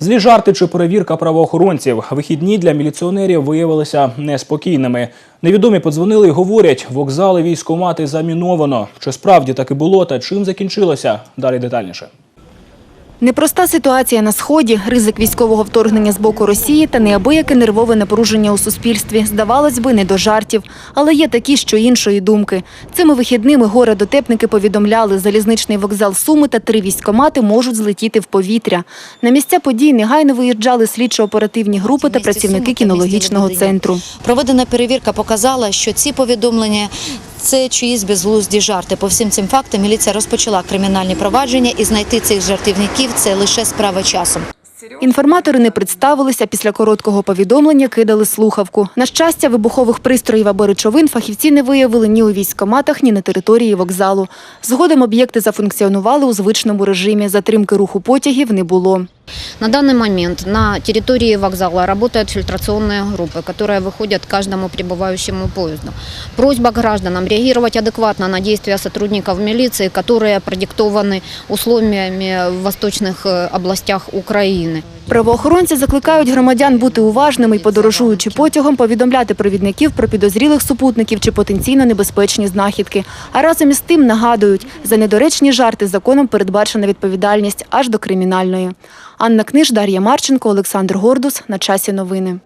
Злі жарти чи перевірка правоохоронців. Вихідні для міліціонерів виявилися неспокійними. Невідомі подзвонили і говорять, вокзали військомати заміновано. Чи справді так і було та чим закінчилося? Далі детальніше. Непроста ситуація на сході, ризик військового вторгнення з боку Росії та неабияке нервове напруження у суспільстві. Здавалось би, не до жартів. Але є такі, що іншої думки. Цими вихідними горе-дотепники повідомляли, залізничний вокзал Суми та три військомати можуть злетіти в повітря. На місця подій негайно виїжджали слідчо-оперативні групи та працівники кінологічного центру. Проведена перевірка показала, що ці повідомлення це чиїсь безглузді жарти. По всім цим фактам міліція розпочала кримінальні провадження і знайти цих жартівників це лише справа часу. Інформатори не представилися, після короткого повідомлення кидали слухавку. На щастя, вибухових пристроїв або речовин фахівці не виявили ні у військкоматах, ні на території вокзалу. Згодом об'єкти зафункціонували у звичному режимі. Затримки руху потягів не було. На данный момент на территории вокзала работают фильтрационные группы, которые выходят к каждому прибывающему поезду. Просьба к гражданам реагировать адекватно на действия сотрудников милиции, которые продиктованы условиями в восточных э, областях Украины. Правоохоронці закликають громадян бути уважними і, подорожуючи потягом, повідомляти провідників про підозрілих супутників чи потенційно небезпечні знахідки. А разом із тим нагадують, за недоречні жарти законом передбачена відповідальність аж до кримінальної. Анна Книж, Дар'я Марченко, Олександр Гордус. На часі новини.